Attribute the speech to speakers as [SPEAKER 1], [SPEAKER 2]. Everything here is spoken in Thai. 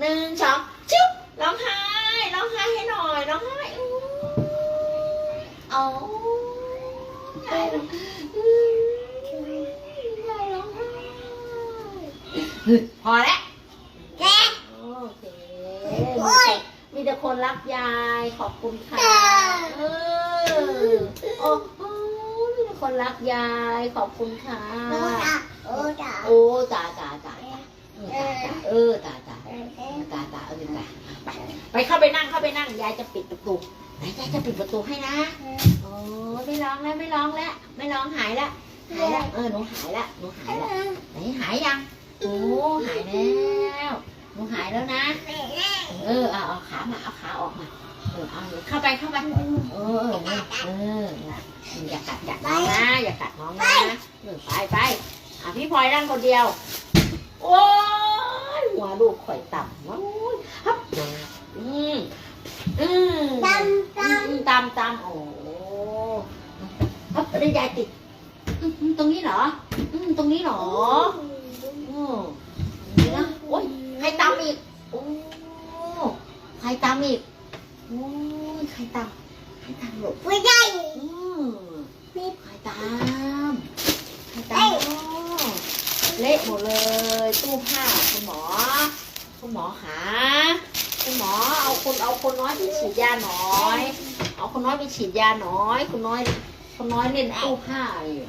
[SPEAKER 1] หนึ่งสองจุ๊บร้องไห้ร้องไห้ให้หน่อยร้องไห้อู้เอายายร้องอืมยายร้องไห้พอแล้วโอเคมีแต่มีแต่คนรักยายขอบคุณค่ะเออโอ้โหมีแต่คนรักยายขอบคุณค่ะ
[SPEAKER 2] โอ้จ้า
[SPEAKER 1] โอ้ตาตาตาเออตาตา เข้าไปนั่งเข้าไปนั่งยายจะปิดประตูไหนยายจะปิดประตูให้นะโอ้ไม่ร้องแล้วไม่ร้องแล้วไม่ร้องหายแล้วหายแล้วเออหนูหายแล้วหนูหายแล้วไหนหายยังโอ้หายแล้วหนูหายแล้วนะ เออเอาเอาขามาเอาขาออกมาเออเอาเข้าไปเข้าไปเออเออเอออย่ากัดอย่าน้องนะอย่ากัดน้องนะไปไปอะพี่พลอยนั่งคนเดียวโอ้ยหัวลูกข่อยต่ำวะโอ้ยฮับ อืมอืม
[SPEAKER 2] ตำต
[SPEAKER 1] อืมตามตามโอ้ฮับได้ยายติดอืมตรงนี้เหรออืมตรงนี้เหรออืมนี่นะโอ้ยใครตามอีกโอ้ใครตามอีกโอ้ยใครตามใครตามลูกำ
[SPEAKER 2] ไม่ได้
[SPEAKER 1] อืมใครตามใครตามโอ้เละหมดเลย ตู้ผ้าคุณหมอ คุณหมอหา คุณหมอเอาคนเอาคนน้อยไปฉีดยาหน่อย เอาคนน้อยไปฉีดยาหน่อย คุณน้อยคุณน้อยเล่นตู้ผ้าอยู่